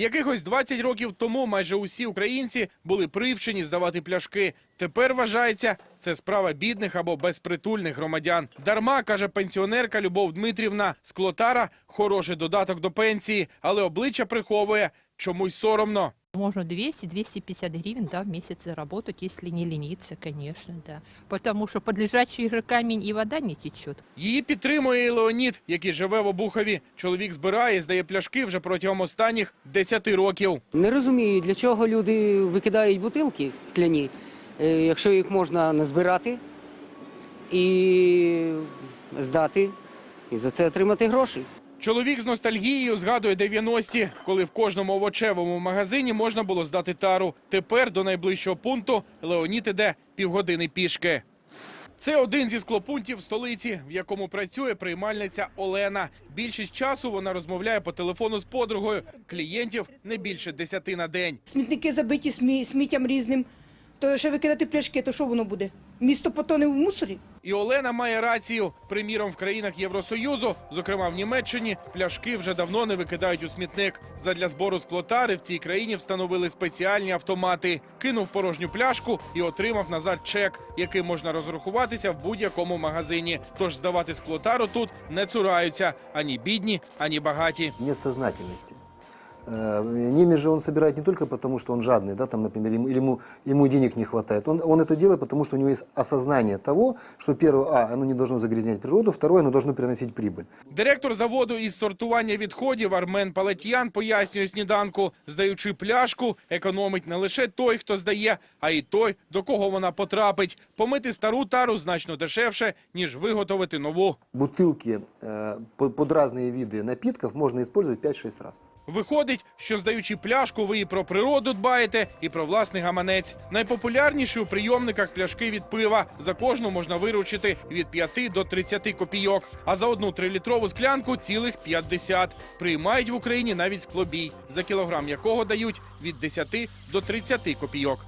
Якихось 20 років тому майже усі українці були привчені здавати пляшки. Тепер вважається, це справа бідних або безпритульних громадян. Дарма каже пенсіонерка Любов Дмитрівна, склотара хороший додаток до пенсії, але обличчя приховує чомусь соромно. Можно 200-250 гривен да, в месяц заработать, если не лениться, конечно, да. Потому что под лежачий же камень и вода не течет. Її підтримує і Леонід, який живе в Обухові. Чоловік збирає і здає пляшки вже протягом останніх 10 років. Не розумію, для чого люди викидають бутилки скляні, е, якщо їх можна назбирати і здати, і за це отримати гроші. Чоловік з ностальгією згадує 90-ті, коли в кожному овочевому магазині можна було здати тару. Тепер до найближчого пункту Леонід іде півгодини пішки. Це один зі склопунктів столиці, в якому працює приймальниця Олена. Більшість часу вона розмовляє по телефону з подругою. Клієнтів не більше десяти на день. Смітники забиті смі- сміттям різним. То ще викидати пляшки, то що воно буде? Місто потоне в мусорі? І Олена має рацію. Приміром, в країнах Євросоюзу, зокрема в Німеччині, пляшки вже давно не викидають у смітник. Задля збору склотари в цій країні встановили спеціальні автомати. Кинув порожню пляшку і отримав назад чек, яким можна розрахуватися в будь-якому магазині. Тож здавати склотару тут не цураються ані бідні, ані багаті. нет сознательности. Э, Немец же он собирает не только потому, что он жадный, да, там, например, ему, или ему, ему денег не хватает. Он, он это делает, потому что у него есть осознание того, что первое, а, оно не должно загрязнять природу, второе, оно должно приносить прибыль. Директор заводу із сортування відходів Армен Палетян пояснює сніданку, здаючи пляшку, економить не лише той, хто здає, а й той, до кого вона потрапить. Помити стару тару значно дешевше, ніж виготовити нову. Бутылки э, под, под разные виды напитков можно использовать 5-6 раз. Виходить, що здаючи пляшку, ви і про природу дбаєте, і про власний гаманець. Найпопулярніші у прийомниках пляшки від пива. За кожну можна виручити від 5 до 30 копійок. А за одну трилітрову склянку цілих 50. Приймають в Україні навіть склобій, за кілограм якого дають від 10 до 30 копійок.